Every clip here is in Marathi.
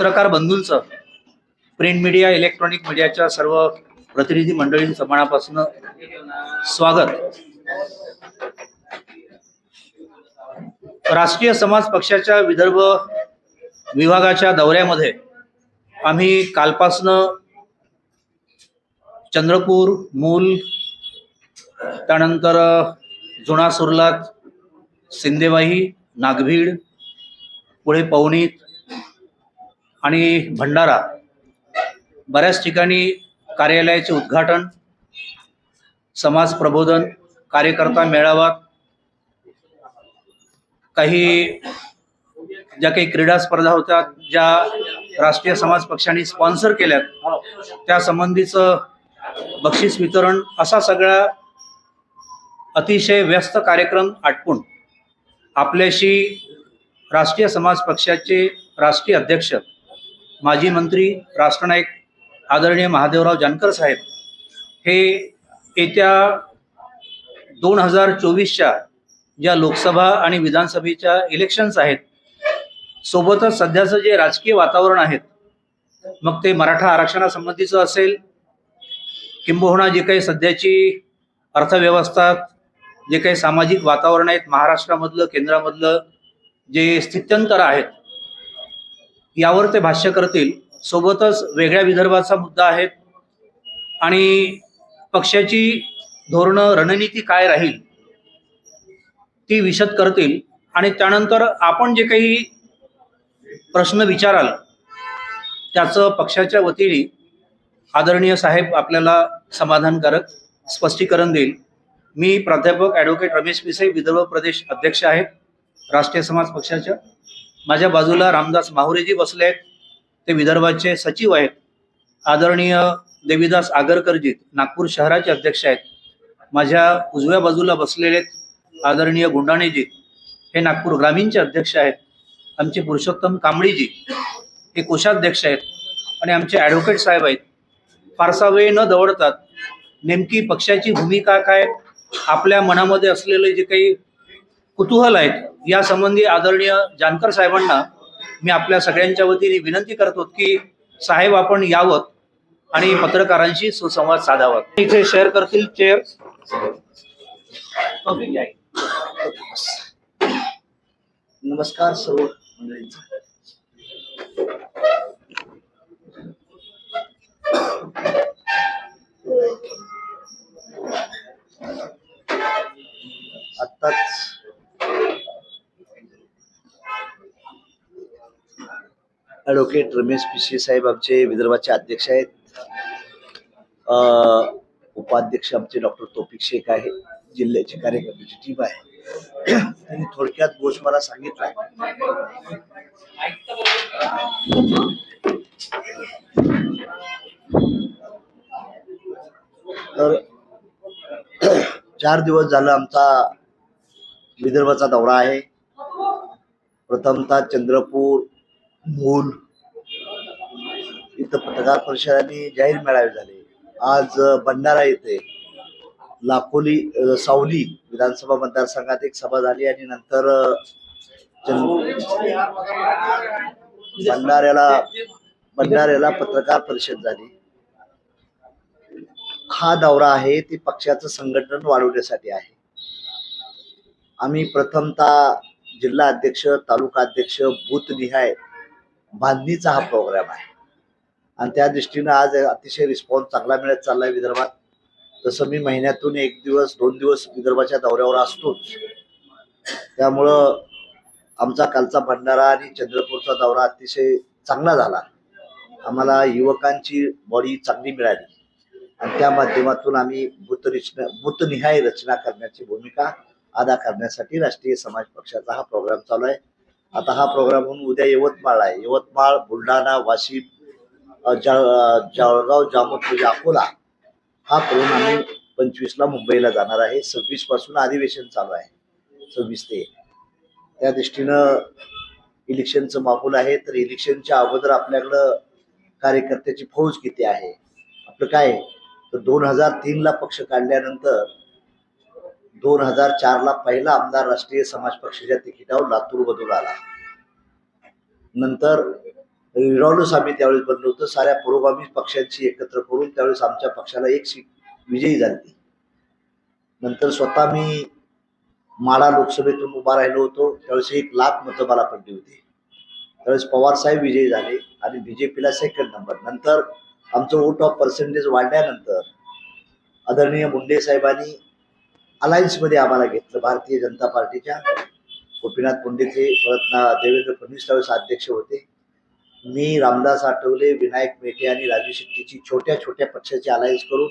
पत्रकार बंधूंचं प्रिंट मीडिया इलेक्ट्रॉनिक मीडियाच्या सर्व प्रतिनिधी मंडळींचं मनापासून स्वागत. राष्ट्रीय समाज पक्षाच्या विदर्भ विभागाच्या दौऱ्यामध्ये आम्ही कालपासनं चंद्रपूर मूल त्यानंतर जुना सुरलात सिंदेवाही नागभीड पुढे पवनीत आणि भंडारा बऱ्याच ठिकाणी कार्यालयाचे उद्घाटन समाज प्रबोधन कार्यकर्ता मेळावा काही ज्या काही क्रीडा स्पर्धा होत्या ज्या राष्ट्रीय समाज पक्षाने स्पॉन्सर केल्यात त्या संबंधीचं बक्षीस वितरण असा सगळा अतिशय व्यस्त कार्यक्रम आटपून आपल्याशी राष्ट्रीय समाज पक्षाचे राष्ट्रीय अध्यक्ष माजी मंत्री राष्ट्रनायक आदरणीय महादेवराव जानकर साहेब हे येत्या दोन हजार चोवीसच्या ज्या लोकसभा आणि विधानसभेच्या इलेक्शन्स आहेत सोबतच सध्याचं जे राजकीय वातावरण आहेत मग ते मराठा आरक्षणासंबंधीचं असेल किंबहुना जे काही सध्याची अर्थव्यवस्था जे काही सामाजिक वातावरण आहेत महाराष्ट्रामधलं केंद्रामधलं जे स्थित्यंतर आहेत यावर ते भाष्य करतील. सोबतच वेगळ्या विदर्भाचा मुद्दा आहे. आणि पक्षाची धोरणं रणनीती काय राहील ती विशद करतील. आणि त्यानंतर आपण जे काही प्रश्न विचाराल त्याचं पक्षाच्या वतीने आदरणीय साहेब आपल्याला समाधानकारक स्पष्टीकरण देईल. मी प्राध्यापक ॲडव्होकेट रमेश पिसे विदर्भ प्रदेश अध्यक्ष आहेत राष्ट्रीय समाज पक्षाच्या माझ्या बाजूला रामदास माहुरेजी बसले आहेत. ते विदर्भाचे सचिव आहेत. आदरणीय देवीदास आगरकरजी नागपूर शहराचे अध्यक्ष आहेत. माझ्या उजव्या बाजूला बसलेले आहेत आदरणीय गुंडाणेजी. हे नागपूर ग्रामीणचे अध्यक्ष आहेत. आमचे पुरुषोत्तम कांबळीजी हे कोषाध्यक्ष आहेत. आणि आमचे ॲडव्होकेट साहेब आहेत. फारसा वेळ न दवडतात नेमकी पक्षाची भूमिका काय? आपल्या मनामध्ये असलेले जे काही कुतूहल आहेत. या संबंधी आदरणीय जानकर साहेबांना मी आपल्या सगळ्यांच्या वतीने विनंती करतो की साहेब आपण यावं आणि पत्रकारांशी सुसंवाद साधावा. इथे शेअर करतील चेअर नमस्कार सर्व मंडळींचा. आत्ताच ॲडव्होकेट रमेश पिशे साहेब आमचे विदर्भाचे अध्यक्ष आहेत. उपाध्यक्ष आमचे डॉक्टर तोपिक शेख आहे जिल्ह्याची कार्यकर्त्याची टीम आहे. त्यांनी थोडक्यात घोष मला सांगितलं. तर चार दिवस झालं आमचा विदर्भाचा दौरा आहे. प्रथमतः चंद्रपूर मूल. इथं पत्रकार परिषदांनी जाहीर मेळावे झाले. आज भंडारा येथे लाखोली सावली विधानसभा मतदारसंघात एक सभा झाली आणि नंतर भंडाऱ्याला भंडाऱ्याला पत्रकार परिषद झाली. हा दौरा आहे ते पक्षाचं संघटन वाढवण्यासाठी आहे. आम्ही प्रथमतः जिल्हा अध्यक्ष तालुका अध्यक्ष बूथ निहाय बांधणीचा हा प्रोग्राम आहे. आणि त्या दृष्टीनं आज अतिशय रिस्पॉन्स चांगला मिळत चाललाय विदर्भात. तसं मी महिन्यातून एक दिवस दोन दिवस विदर्भाच्या दौऱ्यावर असतोच. त्यामुळं आमचा कालचा भंडारा आणि चंद्रपूरचा दौरा अतिशय चांगला झाला. आम्हाला युवकांची बॉडी चांगली मिळाली. आणि त्या माध्यमातून आम्ही भूत रचना भूतनिहाय रचना करण्याची भूमिका अदा करण्यासाठी राष्ट्रीय समाज पक्षाचा हा प्रोग्राम चालू आहे. आता हा प्रोग्राम होऊन उद्या यवतमाळ आहे. यवतमाळ बुलढाणा वाशिम जळगाव जामोद म्हणजे अकोला. हा करून आम्ही पंचवीसला मुंबईला जाणार आहे. सव्वीसपासून अधिवेशन चालू आहे. सव्वीस ते त्या दृष्टीनं इलेक्शनचं माहोल आहे. तर इलेक्शनच्या अगोदर आपल्याकडं कार्यकर्त्याची फौज किती आहे? आपलं काय तर दोन हजार तीनला पक्ष काढल्यानंतर दोन हजार चारला पहिला आमदार राष्ट्रीय समाज पक्षाच्या तिकिटावर लातूरमधून आला. नंतर विरॉलच आम्ही त्यावेळेस बनलो होतो. साऱ्या पुरोगामी पक्षांची एकत्र करून त्यावेळेस आमच्या पक्षाला एक सीट विजयी झाली नंतर स्वतः मी माळा लोकसभेतून उभा राहिलो होतो. त्यावेळेस एक लाख मतं मला पडली होती. त्यावेळेस पवारसाहेब विजयी झाले आणि बीजेपीला सेकंड नंबर नंतर आमचं वोट ऑफ पर्सेंटेज वाढल्यानंतर आदरणीय मुंडे साहेबांनी अलायन्समध्ये आम्हाला घेतलं भारतीय जनता पार्टीच्या. गोपीनाथ मुंडेचे परत ना देवेंद्र फडणवीस त्यावेळेस अध्यक्ष होते. मी रामदास आठवले विनायक मेटे आणि राजू शेट्टीची छोट्या छोट्या पक्षाची अलायन्स करून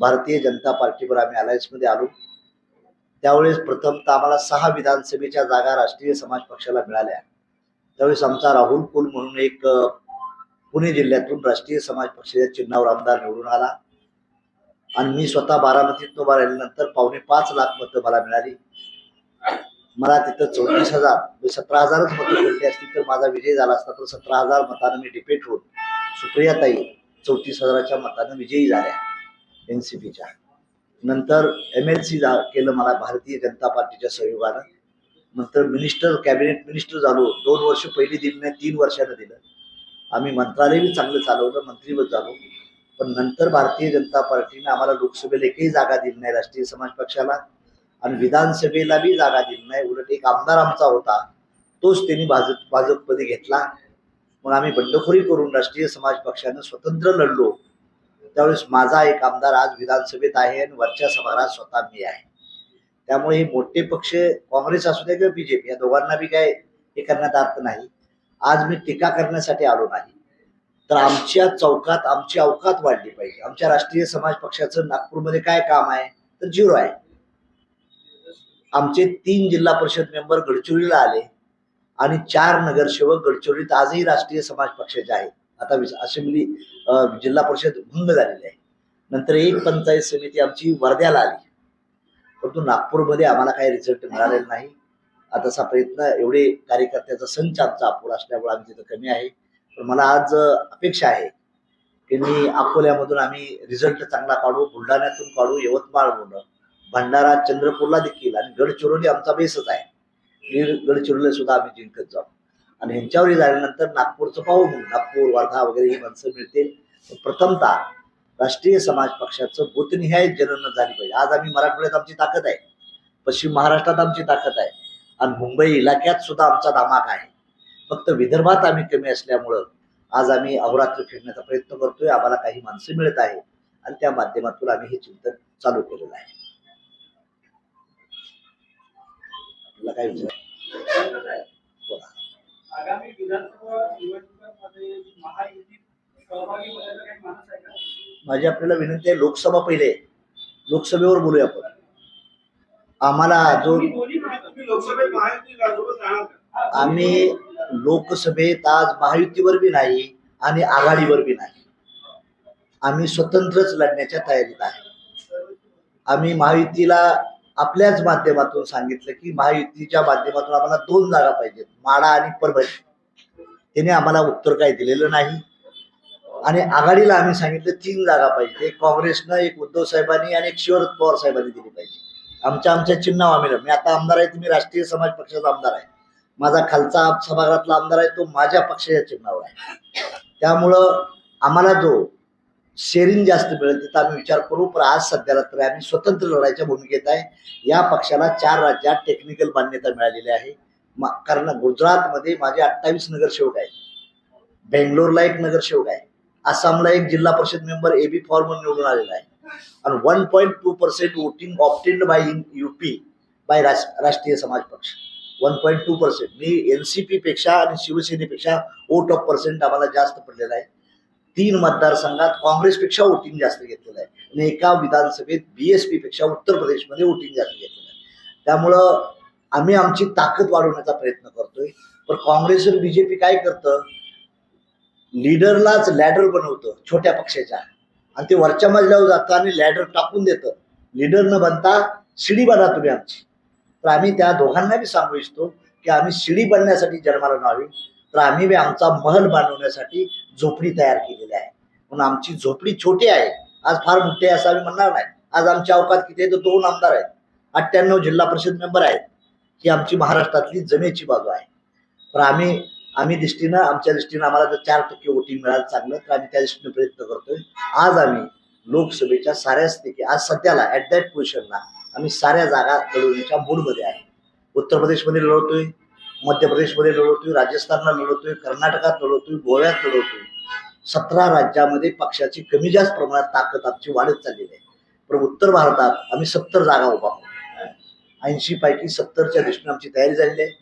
भारतीय जनता पार्टीवर आम्ही अलायन्समध्ये आलो. त्यावेळेस प्रथमतः आम्हाला सहा विधानसभेच्या जागा राष्ट्रीय समाज पक्षाला मिळाल्या. त्यावेळेस आमचा राहुल कुल म्हणून एक पुणे जिल्ह्यातून राष्ट्रीय समाज पक्षाच्या चिन्हावर आमदार निवडून आला. आणि मी स्वतः बारामतीत उभा राहिल्यानंतर पावणे पाच लाख मतं मला मिळाली. मला तिथं चौतीस हजार म्हणजे सतरा हजारच मतं पडली असतील तर माझा विजय झाला असता तर सतरा हजार मतानं मी डिपेट होऊन सुप्रियाताई चौतीस हजाराच्या मतानं विजयी झाल्या एन सी पीच्या नंतर एम एल सी केलं मला भारतीय जनता पार्टीच्या सहयोगानं. नंतर मिनिस्टर कॅबिनेट मिनिस्टर झालो. दोन वर्ष पहिली दिली नाही तीन वर्षानं दिलं. आम्ही मंत्रालयही चांगलं चालवलं मंत्रीवर झालो. पण नंतर भारतीय जनता पार्टीने आम्हाला लोकसभेला एकही जागा दिली नाही राष्ट्रीय समाज पक्षाला. आणि विधानसभेला बी जागा दिली नाही. उलट एक आमदार आमचा होता तोच त्यांनी भाजप भाजपमध्ये घेतला. मग आम्ही बंडखोरी करून राष्ट्रीय समाज पक्षानं स्वतंत्र लढलो. त्यावेळेस माझा एक आमदार आज विधानसभेत आहे आणि वरच्या समाजात स्वतः मी आहे. त्यामुळे हे मोठे पक्ष काँग्रेस असू दे किंवा बीजेपी या दोघांना बी काय हे करण्यात अर्थ नाही. आज मी टीका करण्यासाठी आलो नाही. तर आमच्या चौकात आमची अवकात वाढली पाहिजे. आमच्या राष्ट्रीय समाज पक्षाचं नागपूरमध्ये काय काम आहे? तर झिरो आहे. आमचे तीन जिल्हा परिषद मेंबर गडचिरोलीला आले आणि चार नगरसेवक गडचिरोलीत आजही राष्ट्रीय समाज पक्षाचे आहेत. आता असेंब्ली जिल्हा परिषद भंग झालेली आहे. नंतर एक पंचायत समिती आमची वर्ध्याला आली. परंतु नागपूरमध्ये आम्हाला काही रिझल्ट मिळालेला नाही. आता प्रयत्न एवढे कार्यकर्त्याचा संच आमचा अपुरा असल्यामुळे आम्ही तिथं कमी आहे. मला आज अपेक्षा आहे की मी अकोल्यामधून आम्ही रिझल्ट चांगला काढू बुलढाण्यातून काढू यवतमाळ म्हणून. भंडारा चंद्रपूरला देखील आणि गडचिरोली आमचा बेसच आहे. गडचिरोली सुद्धा आम्ही जिंकत जाऊ. आणि ह्यांच्यावरही झाल्यानंतर नागपूरचं पाहू म्हणून नागपूर वर्धा वगैरे ही माणसं मिळतील. प्रथमतः राष्ट्रीय समाज पक्षाचं बुथनिहाय जनन झाली पाहिजे. आज आम्ही मराठवाड्यात आमची ताकद आहे. पश्चिम महाराष्ट्रात आमची ताकद आहे. आणि मुंबई इलाक्यात सुद्धा आमचा धमाका आहे. फक्त विदर्भात आम्ही कमी असल्यामुळं आज आम्ही अहोरात्र फिरण्याचा प्रयत्न करतोय. आम्हाला काही माणसं मिळत आहे आणि त्या माध्यमातून आम्ही हे चिंतन चालू केलेलं आहे. आपल्याला काय विचार? बोला. आगामी विधानसभा निवडणुकांमध्ये महायुतीत सहभागी होण्याचा काही मानस आहे का? माझी आपल्याला विनंती आहे लोकसभा पहिले. लोकसभेवर बोलूया आपण. आम्हाला जो तुम्ही लोकसभेत महायुती सोबत राहणार का? आम्ही लोकसभेत आज महायुतीवर बी नाही आणि आघाडीवर बी नाही. आम्ही स्वतंत्रच लढण्याच्या तयारीत आहे. आम्ही महायुतीला आपल्याच माध्यमातून सांगितलं की महायुतीच्या माध्यमातून आम्हाला दोन जागा पाहिजेत माडा आणि परभणी. त्याने आम्हाला उत्तर काही दिलेलं नाही. आणि आघाडीला आम्ही सांगितलं तीन जागा पाहिजे. एक काँग्रेसनं एक उद्धव साहेबांनी आणि एक शिवरत पवार साहेबांनी दिली पाहिजे. आमच्या आमच्या चिन्ह आम्ही मी आता आमदार आहे तुम्ही राष्ट्रीय समाज पक्षाचा आमदार आहे. माझा खालचा सभागृहातला आमदार आहे तो माझ्या पक्षाच्या चिन्हावर आहे. त्यामुळं आम्हाला जो शेअरिंग जास्त मिळेल तिथं आम्ही विचार करू पण आज सध्याला तर आम्ही स्वतंत्र लढायच्या भूमिकेत आहे. या पक्षाला चार राज्यात टेक्निकल मान्यता मिळालेली आहे. कारण गुजरातमध्ये माझे अठ्ठावीस नगरसेवक आहेत. बेंगलोरला एक नगरसेवक आहे. आसामला एक जिल्हा परिषद मेंबर ए बी फॉर्म निवडून आलेला आहे. आणि one point two percent voting obtained by in UP by Rashtriya Samaj Paksha. One point two percent me N C पीपेक्षा आणि शिवसेनेपेक्षा वोट ऑफ पर्सेंट आम्हाला जास्त पडलेला आहे. तीन मतदारसंघात काँग्रेसपेक्षा वोटिंग जास्त घेतलेलं आहे. आणि एका विधानसभेत बीएसपी पेक्षा उत्तर प्रदेशमध्ये वोटिंग जास्त घेतलेलं आहे. त्यामुळं आम्ही आमची ताकद वाढवण्याचा प्रयत्न करतोय. पण काँग्रेस आणि बीजेपी काय करतं? लीडरलाच लॅडर बनवतं छोट्या पक्षाच्या. आणि ते वरच्या मजल्यावर जातं आणि लॅडर टाकून देतं. लीडर न बनता शिडी बना तुम्ही आमची. तर आम्ही त्या दोघांना बी सांगू इच्छितो की आम्ही शिडी बनण्यासाठी जन्माला न्हावी तर आम्ही बी आमचा महल बांधवण्यासाठी झोपडी तयार केलेली आहे. म्हणून आमची झोपडी छोटी आहे. आज फार मोठी आहे असं आम्ही म्हणणार नाही. आज आमच्या अवकात किती आहे तर दोन आमदार आहेत. अठ्ठ्याण्णव जिल्हा परिषद मेंबर आहेत. ही आमची महाराष्ट्रातली जमेची बाजू आहे. तर आम्ही आम्ही दृष्टीनं आमच्या दृष्टीनं आम्हाला जर चार टक्के वोटिंग मिळालं चांगलं तर आम्ही त्या दृष्टीने प्रयत्न करतोय. आज आम्ही लोकसभेच्या साऱ्याच पैकी आज सध्याला ऍट दॅट पोझिशनला आम्ही साऱ्या जागा लढवण्याच्या मूडमध्ये आहे. उत्तर प्रदेशमध्ये लढवतोय मध्य प्रदेशमध्ये लढवतोय राजस्थानला लढवतोय कर्नाटकात लढवतोय गोव्यात लढवतोय. सतरा राज्यामध्ये पक्षाची कमी जास्त प्रमाणात ताकद आमची वाढत चाललेली आहे. पण उत्तर भारतात आम्ही सत्तर जागा उभा ऐंशी पैकी सत्तरच्या दृष्टीने आमची तयारी झालेली आहे.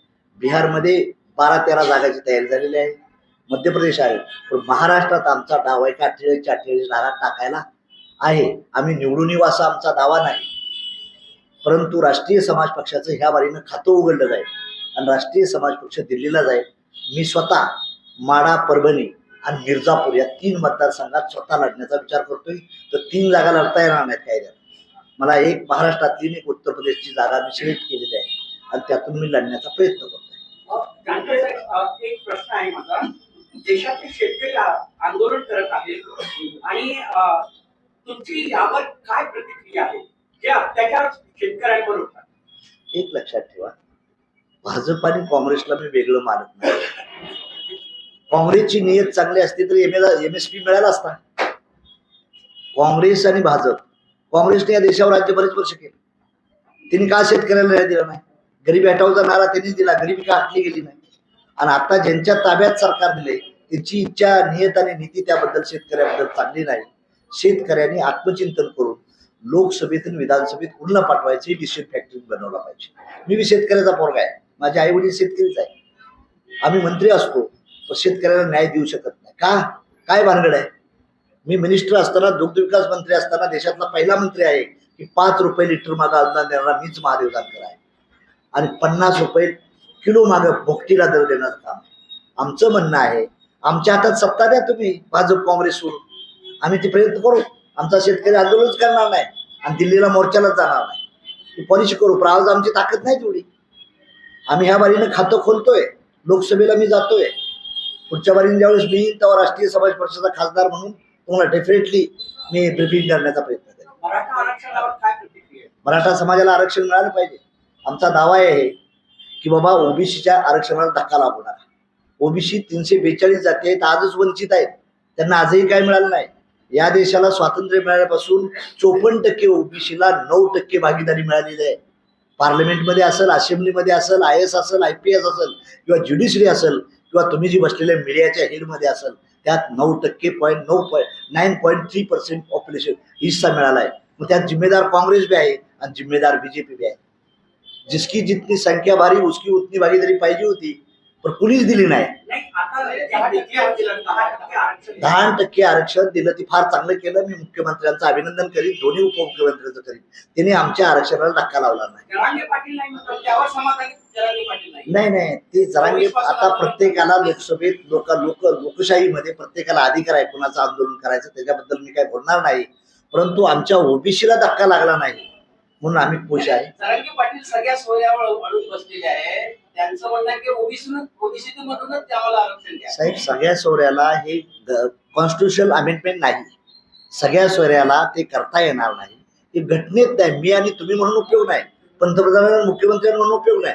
बिहारमध्ये बारा तेरा जागाची तयारी झालेली आहे. मध्य प्रदेश आहे. पण महाराष्ट्रात आमचा डाव आहे का अठ्ठेचाळीस अठ्ठेचाळीस जागा टाकायला आहे. आम्ही निवडून वासा आमचा दावा नाही. परंतु राष्ट्रीय समाज पक्षाचं ह्या बारीनं खातं उघडलं जाईल आणि राष्ट्रीय समाज पक्ष दिल्लीला जाईल. मी स्वतः माडा परभणी आणि मिर्जापूर या तीन मतदारसंघात स्वतः लढण्याचा विचार करतोय. तर तीन जागा लढता येणार नाहीत कायद्यात. मला एक महाराष्ट्रातली एक उत्तर प्रदेशची जागा मी सिलेक्ट केलेली आहे आणि त्यातून मी लढण्याचा प्रयत्न करतोय. एक प्रश्न आहे माझा. देशातले शेतकरी आंदोलन करत आहेत आणि तुमची यावर काय प्रतिक्रिया आहे? अत्याचार शेतकऱ्यांवर होतात. एक लक्षात ठेवा. भाजप आणि काँग्रेसला मी वेगळं मानत नाही. काँग्रेसची नियत चांगली असती तर एम एम एस पी मिळाला असता. काँग्रेस आणि भाजप. काँग्रेसने या देशावर राज्य बरेच वर्ष केलं. त्यांनी का शेतकऱ्याला न्याय दिला नाही? गरीबी हटावचा नारा त्यांनीच दिला. गरिबी का हटली गेली नाही? आणि आता ज्यांच्या ताब्यात सरकार दिले त्यांची इच्छा नियत आणि नीती त्याबद्दल शेतकऱ्याबद्दल चांगली नाही. शेतकऱ्यांनी आत्मचिंतन करून लोकसभेत आणि विधानसभेत कुठलं पाठवायचे हे डिसिजन फॅक्टरी बनवला पाहिजे. मी बी शेतकऱ्याचा पोरगा आहे. माझे आई वडील शेतकरीच आहे आम्ही मंत्री असतो पण शेतकऱ्याला न्याय देऊ शकत नाही. का? काय भानगड आहे? मी मिनिस्टर असताना दुग्ध विकास मंत्री असताना देशातला पहिला मंत्री आहे की पाच रुपये लिटर मागं अनुदान देणारा मीच महादेव जानकर आहे. आणि पन्नास रुपये किलो मागं भोगटीला दर देण्याचं काम आमचं म्हणणं आहे आमच्या हातात सत्ता द्या तुम्ही भाजप काँग्रेसवरून. आम्ही ते प्रयत्न करू. आमचा शेतकरी आंदोलनच करणार नाही. आणि दिल्लीला मोर्चालाच जाणार नाही. पॉलिसी करू पण आज आमची ताकद नाही तेवढी. आम्ही ह्या बारीनं खातं खोलतोय. लोकसभेला मी जातोय. पुढच्या बारीने ज्यावेळेस मी तेव्हा राष्ट्रीय समाज पक्षाचा खासदार म्हणून तुम्हाला डेफिनेटली मी ब्रिफिंग करण्याचा प्रयत्न करेन. मराठा समाजाला आरक्षण मिळालं पाहिजे. आमचा दावा आहे की बाबा ओबीसीच्या आरक्षणाला धक्का लागू नका. ओबीसी तीनशे बेचाळीस जाती आहेत आजच वंचित आहेत. त्यांना आजही काय मिळालं नाही. या देशाला स्वातंत्र्य मिळाल्यापासून चोपन्न टक्के ओबीसीला नऊ टक्के भागीदारी मिळालेली आहे. पार्लमेंटमध्ये असेल असेंब्लीमध्ये असेल आय एस असेल आय पी एस असेल किंवा ज्युडिशरी असेल किंवा तुम्ही जी बसलेल्या मीडियाच्या हेडमध्ये असेल त्यात नऊ टक्के पॉईंट नऊ point nine point three percent population हिस्सा मिळाला आहे. मग त्यात जिम्मेदार काँग्रेस बी आहे आणि जिम्मेदार बीजेपी बी आहे. जिसकी जितनी संख्या भारी उसकी उतनी भागीदारी पाहिजे होती पण कुणीच दिली नाही. दहा टक्के आरक्षण दिलं ती फार चांगलं केलं. मी मुख्यमंत्र्यांचं अभिनंदन करीन दोन्ही उपमुख्यमंत्र्यांचं करीन त्यांनी आमच्या आरक्षणाला धक्का लावला नाही. जरांगे पाटील नाही नाही. ते जरांगे आता प्रत्येकाला लोकसभेत लोक लोक लोकशाहीमध्ये प्रत्येकाला अधिकार आहे कुणाचं आंदोलन करायचं त्याच्याबद्दल मी काय बोलणार नाही. परंतु आमच्या ओबीसीला धक्का लागला नाही. म्हणून आम्ही खुश आहे. पाटील सगळ्या सोयऱ्यावर अडून बसलेले आहे. त्यांचं म्हणणं आहे की ओबीसी ओबीसी मधूनच त्याला आरक्षण द्या. साहेब सगळ्या सोऱ्याला हे कॉन्स्टिट्युशनल अमेंडमेंट नाही. सगळ्या सोऱ्याला ते करता येणार नाही. हे घटनेत नाही. मी आणि तुम्ही म्हणून उपयोग नाही. पंतप्रधान मुख्यमंत्री म्हणून उपयोग नाही.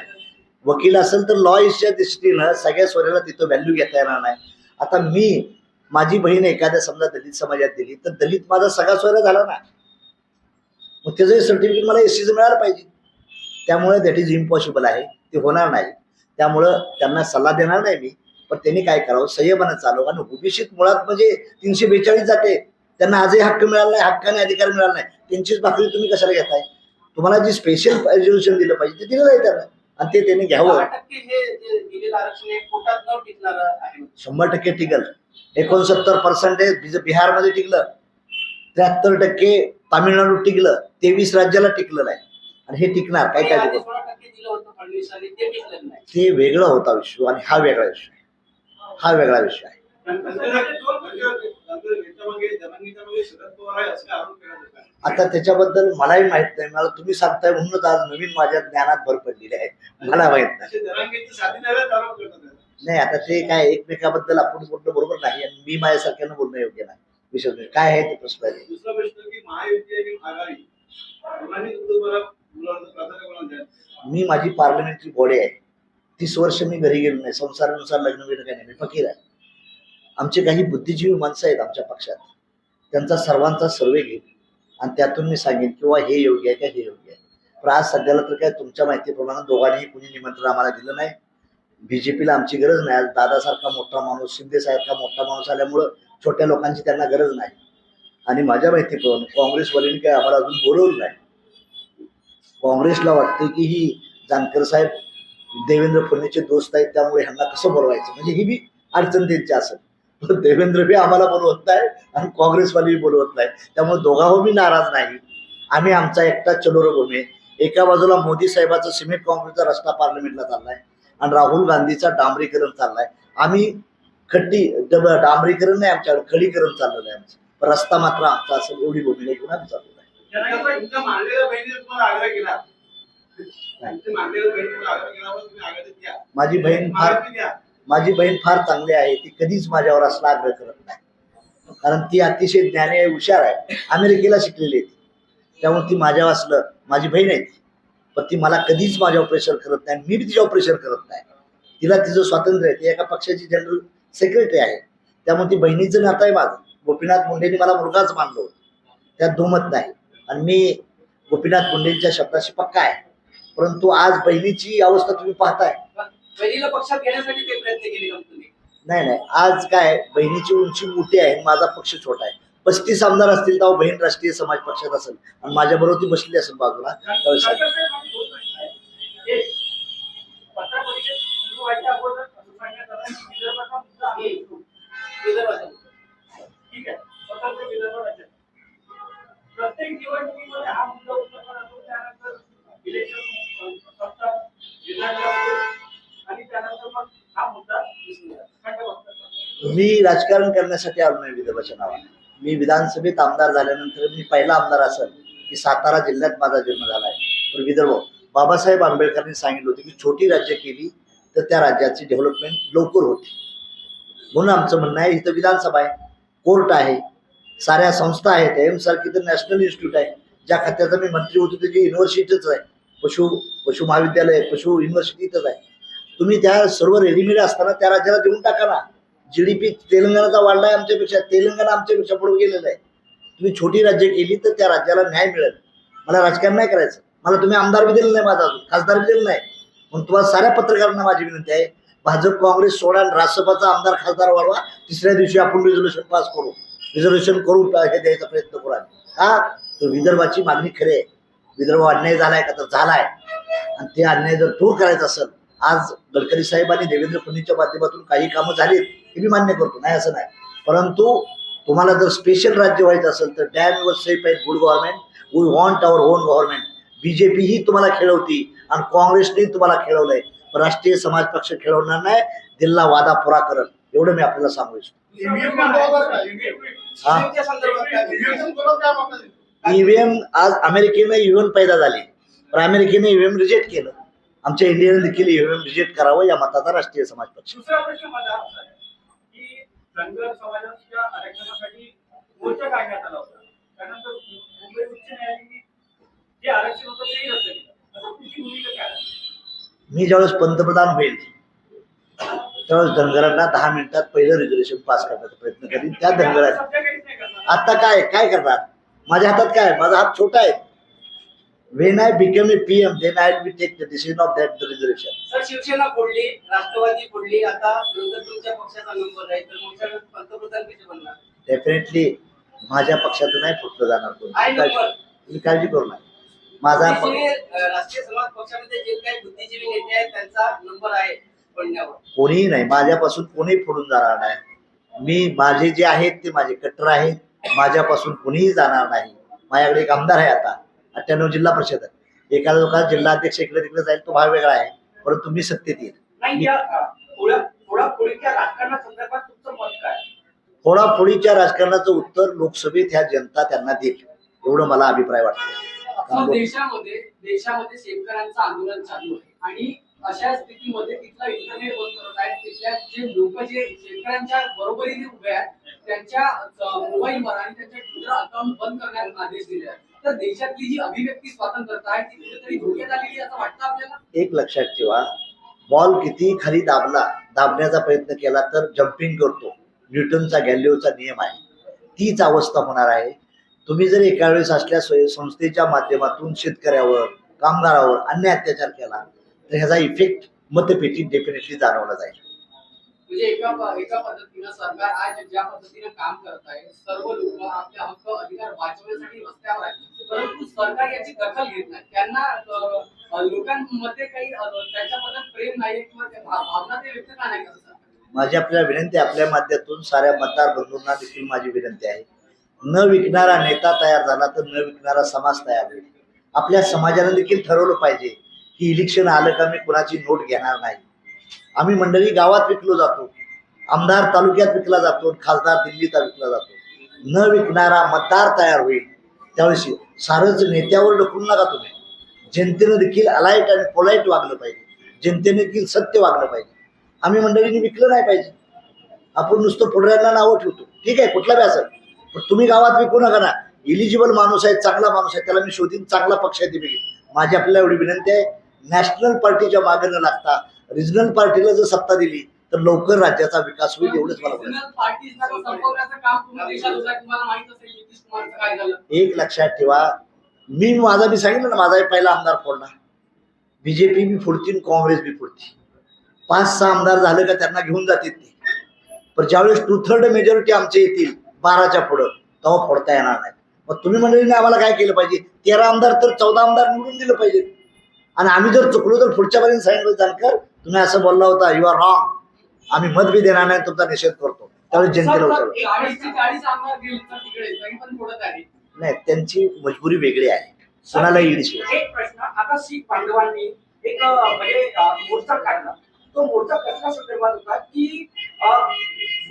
वकील असेल तर लॉ इशच्या दृष्टीनं सगळ्या सोऱ्याला तिथं व्हॅल्यू घेता येणार नाही. आता मी माझी बहीण एखाद्या समजा दलित समाजात दिली तर दलित माझा सगळा सोयरा झाला ना. मग त्याचं सर्टिफिकेट मला एससीचं मिळालं पाहिजे. त्यामुळे दॅट इज इम्पॉसिबल आहे. ते होणार नाही. त्यामुळं त्यांना सल्ला देणार नाही मी. पण त्यांनी काय करावं? संयमानं चालव आणि ओबीसीत मुळात म्हणजे तीनशे बेचाळीस जाते. त्यांना आजही हक्क मिळाला नाही हक्काने अधिकार मिळाला नाही. त्यांचीच भाकरी तुम्ही कशाला घेताय? तुम्हाला जी स्पेशल रेझोल्युशन दिलं पाहिजे ते दिलं नाही त्यांना. आणि ते त्यांनी घ्यावं. शंभर टक्के टिकल. एकोणसत्तर पर्सेंटेज बिहारमध्ये टिकलं. त्र्याहत्तर टक्के तामिळनाडू टिकलं तेवीस राज्याला टिकलं नाही. आणि हे टिकणार काय काय ते टिकलं नाही. ते वेगळं होता विषय आणि हा वेगळा विषय. आहे. हा वेगळा विषय आहे. आता त्याच्याबद्दल मलाही माहीत नाही. मला तुम्ही सांगताय म्हणूनच आज नवीन माझ्या ज्ञानात भर पडलेली आहे. मला माहीत नाही. नाही आता ते काय एकमेकाबद्दल आपण बोलणं बरोबर नाही आणि मी माझ्यासारख्यानं बोलणं योग्य नाही. विषय नाही. काय आहे ते प्रश्न आहे? दुसरा प्रश्न की महायुती आणि आघाडी दोघांनी तुम्हाला मुलांना प्राधान्य कोणाला द्याल? मी माझी पार्लमेंटरी बॉडी आहे. तीस वर्ष मी घरी गेलो नाही. संसारानुसार लग्न बिग्न काही नाही. मी फकीर आहे. आमचे काही बुद्धिजीवी माणसं आहेत आमच्या पक्षात. त्यांचा सर्वांचा सर्वे घेईन आणि त्यातून मी सांगेन किंवा हे योग्य आहे का हे योग्य आहे. पण आज सध्याला तर काय तुमच्या माहितीप्रमाणे दोघांनीही कुणी निमंत्रण आम्हाला दिलं नाही. बीजेपीला आमची गरज नाही. आज दादासारखा मोठा माणूस शिंदेसारखा मोठा माणूस आल्यामुळं छोट्या लोकांची त्यांना गरज नाही. आणि माझ्या माहितीप्रमाणे काँग्रेसवाल्यांनी काय आम्हाला अजून बोलवलं नाही. काँग्रेसला वाटते की ही जानकर साहेब देवेंद्र फडणवीसचे दोस्त आहेत त्यामुळे ह्यांना कसं बोलवायचं? म्हणजे ही बी अडचण त्यांची असेल. पण देवेंद्र बी आम्हाला बोलवत नाही आणि काँग्रेसवाली बी बोलवत नाही. त्यामुळे दोघांहो मी नाराज नाही. आम्ही आमचा एकटा चलोरभूमी एका बाजूला मोदी साहेबाचा सिमेंट काँग्रेसचा रस्ता पार्लमेंटला चाललाय. आणि राहुल गांधीचा डांबरीकरण चाललाय. आम्ही खड्डी डब डांबरीकरण नाही आमच्याकडे खडीकरण चाललेलं आहे आमचं. रस्ता मात्र आमचा असेल एवढी भूमिका घेऊन आम्ही चाललेलो आहे माझी बहीण फार माझी बहीण फार चांगली आहे ती कधीच माझ्यावर असला आग्रह करत नाही. कारण ती अतिशय ज्ञानी आहे हुशार आहे. अमेरिकेला शिकलेली आहे ती. त्यामुळे ती माझ्यावर असलं माझी बहीण आहे ती. पण ती मला कधीच माझ्यावर प्रेशर करत नाही मी बी तिच्यावर प्रेशर करत नाही. तिला तिचं स्वातंत्र्य आहे ती एका पक्षाची जनरल सेक्रेटरी आहे. त्यामुळे ती बहिणीचं नातं आहे माझं. गोपीनाथ मुंडेंनी मला मुलगाच मानलो त्यात दुमत नाही. आणि मी गोपीनाथ मुंडेंच्या शब्दाशी पक्का आहे. परंतु आज बहिणीची अवस्था तुम्ही पाहताय. नाही नाही. आज काय बहिणीची उंची मोठी आहे माझा पक्ष छोटा आहे. पस्तीस आमदार असतील तेव्हा बहीण राष्ट्रीय समाज पक्षात असेल. आणि माझ्या बरोबर ती बसली असेल बाजूला त्यावेळेस मी राजकारण करण्यासाठी आलो नाही विदर्भाच्या नावाने. मी विधानसभेत आमदार झाल्यानंतर मी पहिला आमदार असेल की सातारा जिल्ह्यात माझा जन्म झाला आहे. पण विदर्भ. बाबासाहेब आंबेडकरांनी सांगितलं होतं की छोटी राज्य केली तर त्या राज्याची डेव्हलपमेंट लवकर होते. म्हणून आमचं म्हणणं आहे इथं विधानसभा आहे कोर्ट आहे साऱ्या संस्था आहेत एम सारखी तर नॅशनल इन्स्टिट्यूट आहे ज्या खात्याचा मी मंत्री होतो त्याची युनिव्हर्सिटीच आहे पशु पशु महाविद्यालय पशु युनिव्हर्सिटीतच आहे. तुम्ही त्या सर्व रेडीमेड असताना त्या राज्याला देऊन टाका ना. जीडीपी तेलंगणाचा वाढला आहे आमच्यापेक्षा तेलंगणा आमच्यापेक्षा पुढे गेलेलं आहे. तुम्ही छोटी राज्य केली तर त्या राज्याला न्याय मिळेल. मला राजकारण नाही करायचं. मला तुम्ही आमदार बी दिलेलं नाही माझा अजून खासदार बी दिलेलं नाही. म्हणून तुम्हाला साऱ्या पत्रकारांना माझी विनंती आहे भाजप काँग्रेस सोडा राजसभाचा आमदार खासदार वाढवा तिसऱ्या दिवशी आपण रिझोल्युशन पास करू. रिझर्वेशन करू हे द्यायचा प्रयत्न करू आम्ही. का तर विदर्भाची मागणी खरी आहे. विदर्भ अन्याय झालाय का तर झालाय. आणि ते अन्याय जर दूर करायचा असेल आज गडकरी साहेब आणि देवेंद्र फडणवीसच्या माध्यमातून काही कामं झालीत. हे मी मान्य करतो नाही असं नाही. परंतु तुम्हाला जर स्पेशल राज्य व्हायचं असेल तर damn your safe and good government we want our own government. BJP ही तुम्हाला खेळवती आणि काँग्रेसने तुम्हाला खेळवलंय. पण राष्ट्रीय समाज पक्ष खेळवणार नाही दिल्ला वादा पुरा करत एवढं मी आपल्याला सांगू इच्छितो? हा. बरोबर काय म्हणतात? ईव्हीएम आज अमेरिकेनं ईव्हीएम पैदा झाली. पण अमेरिकेने ईव्हीएम रिजेक्ट केलं. आमच्या इंडियाने देखील ईव्हीएम रिजेक्ट करावं या मताचा राष्ट्रीय समाज पक्ष दुसरा प्रश्न माझा असा आहे की धनगर समाजाच्या आरक्षणासाठी मोर्चा काढण्यात आला होता? त्यानंतर मुंबई उच्च न्यायालयाने जे आरक्षण होतं ते रद्द केलं. तुमची भूमिका काय? मी ज्यावेळेस पंतप्रधान होईल त्यावेळेस धनगरांना दहा मिनिटात पहिलं रिझर्वेशन पास करण्याचा प्रयत्न करीन. त्या करणार. आता काय काय करणार? माझ्या हातात काय माझा हात छोटा आहे. I become a P M then I be take the decision of that reservation sir Shivsena फोडली राष्ट्रवादी फोडली आता नंतर तुमच्या पक्षाचा नंबर आहे तर मग सर पंतप्रधान कसे बनणार? डेफिनेटली माझ्या पक्षातून नाही फुटलं जाणार कोणी. आहे नंबर? तुम्ही काळजी करू नका. माझा प- बुद्धिजीवी, अं, राष्ट्रीय समाज पक्षामध्ये जे काही बुद्धिजीवी नेते आहेत त्यांचा नंबर आहे पडण्यावर कोणीही नाही माझ्यापासून कोणीही फोडून जाणार नाही. मी माझे जे आहेत ते माझे कट्टर आहेत. माझ्यापासून कोणीही जाणार नाही. माझ्याकडे एक आमदार आहे आता. अठ्ठ्याण्णव जिल्हा परिषद आहे. एखादा लोका जिल्हा अध्यक्ष इकडे तिकडे जाईल तो भाग वेगळा आहे. परंतु मी सत्तेत येईल फोडाफोडीच्या राजकारणाचं उत्तर लोकसभेत ह्या जनता त्यांना देईल एवढं मला अभिप्राय वाटतो देशामध्ये देशामध्ये शेतकऱ्यांचं आंदोलन चालू आहे. आणि अशा स्थितीमध्ये तिथला इंटरनेट बंद करत आहेत तिथल्या जे लोक जे शेतकऱ्यांच्या बरोबरीने उभे आहेत त्यांच्या मोबाईलवर आणि त्यांच्या ट्विटर अकाउंट बंद करण्यात आदेश दिले आहेत. तर देशातली जी अभिव्यक्ती स्वातंत्र्यता आहे ती कुठेतरी धोक्यात आलेली असं वाटतं आपल्याला? एक लक्षात ठेवा बॉल किती खाली दाबला दाबण्याचा प्रयत्न केला तर जम्पिंग करतो. न्यूटनचा गॅलिओचा नियम आहे. तीच अवस्था होणार आहे. तुम्ही जर एका वेळेस असल्या संस्थेच्या माध्यमातून शेतकऱ्यावर कामगारावर अन्य अत्याचार केला तर ह्याचा इफेक्ट मतपेटीत डेफिनेटली जाणवला जाईल. म्हणजे एका एका पद्धतीनं सरकार आज ज्या पद्धतीनं काम करत आहे सर्व लोक आपले हक्क अधिकार वाचवण्यासाठी रस्त्यावर आहेत. परंतु सरकार याची दखल घेत नाही. त्यांना लोकांमध्ये काही त्यांच्याबद्दल प्रेम नाही किंवा भावना ते व्यक्त का नाही करत माझी आपल्याला विनंती आपल्या माध्यमातून साऱ्या मतदार बंधूंना देखील माझी विनंती आहे. न विकणारा नेता तयार झाला तर न विकणारा समाज तयार होईल. आपल्या समाजाने देखील ठरवलं पाहिजे की इलेक्शन आलं का मी कुणाची नोट घेणार नाही. आम्ही मंडळी गावात विकलो जातो आमदार तालुक्यात विकला जातो खासदार दिल्लीत विकला जातो. न विकणारा मतदार तयार होईल. त्यावेळेस सारंच नेत्यावर ढकलू नका तुम्ही. जनतेनं देखील अलाईट आणि पोलाईट वागलं पाहिजे. जनतेने देखील सत्य वागलं पाहिजे. आम्ही मंडळींनी विकलं नाही पाहिजे. आपण नुसतं पुढऱ्यांना नावं ठेवतो. ठीक आहे कुठला बी असेल. पण तुम्ही गावात विकू नका ना. इलिजिबल माणूस आहे चांगला माणूस आहे त्याला मी शोधीन चांगला पक्ष आहे ते माझी आपल्याला एवढी विनंती आहे नॅशनल पार्टीच्या मागे न लागता रिजनल पार्टीला जर सत्ता दिली तर लवकर राज्याचा विकास होईल एवढंच मला एक लक्षात ठेवा मी माझा मी सांगितलं ना माझा पहिला आमदार फोडला. बीजेपी बी फोडतील काँग्रेस बी फोडतील. पाच सहा आमदार झालं का त्यांना घेऊन जातील ते. पण ज्यावेळेस टू थर्ड मेजॉरिटी आमचे येतील बाराच्या पुढं तेव्हा फोडता येणार नाही मग तुम्ही मंडळीने आम्हाला काय केलं पाहिजे? तेरा आमदार तर चौदा आमदार निवडून दिलं पाहिजे. आणि आम्ही जर चुकलो तर पुढच्या पर्यंत सांगितलं जानकर तुम्ही असं बोलला होता यू आर रॉंग आम्ही मत बी देणार नाही तुमचा निषेध करतो. त्यावेळेस जनतेला नाही त्यांची मजबुरी वेगळी आहे. कोणाला ईडशिवाय एक प्रश्न आता शीख बांधवांनी एक म्हणजे मोर्चा काढला. तो मोर्चा कसल्या संदर्भात होता की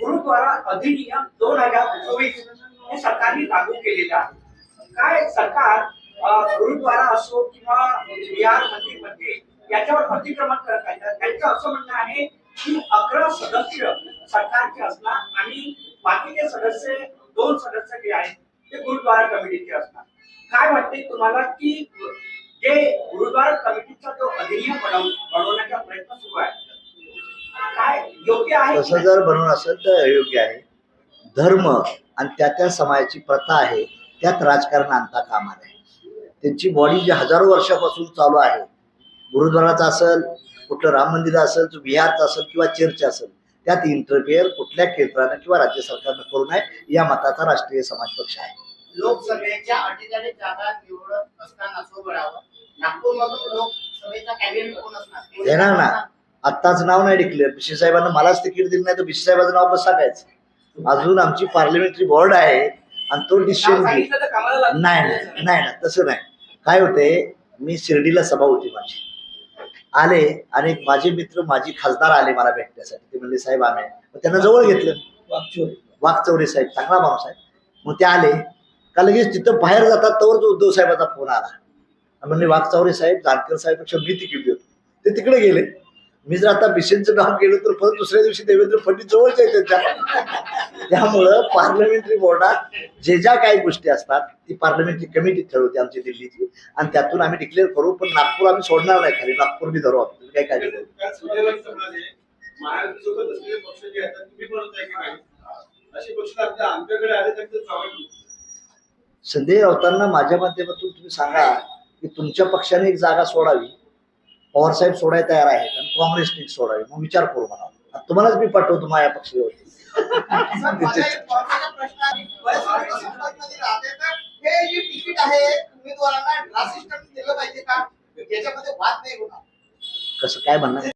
गुरुद्वारा अधिनियम दोन हजार चोवीस हे सरकारने लागू केलेलं आहे. काय सरकार गुरुद्वारा असो किंवा बिहार मंदिर मंदिर याच्यावर अतिक्रमण करत आहे. त्यांचं असं म्हणणं आहे की अकरा सदस्य सरकारचे असणार आणि बाकीचे सदस्य दोन सदस्य जे आहेत ते गुरुद्वारा कमिटीचे असणार. काय वाटते तुम्हाला की जे गुरुद्वारा कमिटीचा जो अधिनियम बनव बनवण्याचा प्रयत्न सुरू आहे काय योग्य आहे? तसं जर बनवून असेल तर अयोग्य आहे. धर्म आणि त्या त्या समाजाची प्रथा आहे त्यात राजकारण आणता कामा नये त्यांची बॉडी जी हजारो वर्षापासून चालू आहे. गुरुद्वाराचा असेल कुठलं राम मंदिर असेल विहारचं असेल किंवा चर्च असेल त्यात इंटरफेअर कुठल्या केंद्रानं किंवा राज्य सरकारनं करू नये या मताचा राष्ट्रीय समाज पक्ष आहे. लोकसभेच्या अठ्ठेचाळीस जागा निवडत असताना सोबळावर नागपूरमधून लोकसभेचा कॅबिनेट कोण असणार? देणार ना. आत्ताच नाव नाही डिक्लेअर बिशी साहेबांना मलाच तिकीट दिलं नाही तर बिशी साहेबाचं नाव कसं सांगायचं? अजून आमची पार्लमेंटरी बोर्ड आहे आणि तो डिसिशन नाव घेईल नाही नाही ना तसं नाही. काय होते मी शिर्डीला सभा होती माझी. आले आणि माझे मित्र माझी खासदार आले मला भेटण्यासाठी. ते म्हणले साहेब आम्ही मग त्यांना जवळ घेतलं. वाघचौरे साहेब. चांगला माणूस आहे. मग ते आले. का लगेच तिथं बाहेर जातात तवर तो उद्धव साहेबाचा फोन आला. आणि म्हणले वाघचौरे साहेब. जानकर साहेबपेक्षा मी तिकीट देतो. ते तिकडे गेले. मी जर आता बिशेनचं नाव गेलो तर परत दुसऱ्या दिवशी देवेंद्र फडणवीस जवळच आहे त्यांच्या त्यामुळं पार्लमेंटरी बोर्डात जे ज्या काही गोष्टी असतात ती पार्लमेंटरी कमिटी ठरवते आमची दिल्लीची. आणि त्यातून आम्ही डिक्लेअर करू पण नागपूर आम्ही सोडणार नाही खाली. नागपूर बी धरू आपण काय काळजी करू. संजय राऊतांना माझ्या माध्यमातून तुम्ही सांगा की तुमच्या पक्षाने एक जागा सोडावी. पवारसाहेब सोडायला तयार आहेत आणि काँग्रेसने एक सोडावी मग विचार करू म्हणा तुम्हालाच मी पाठवतो माझ्या पक्षावरती सर, आहे. कसं काय म्हणणार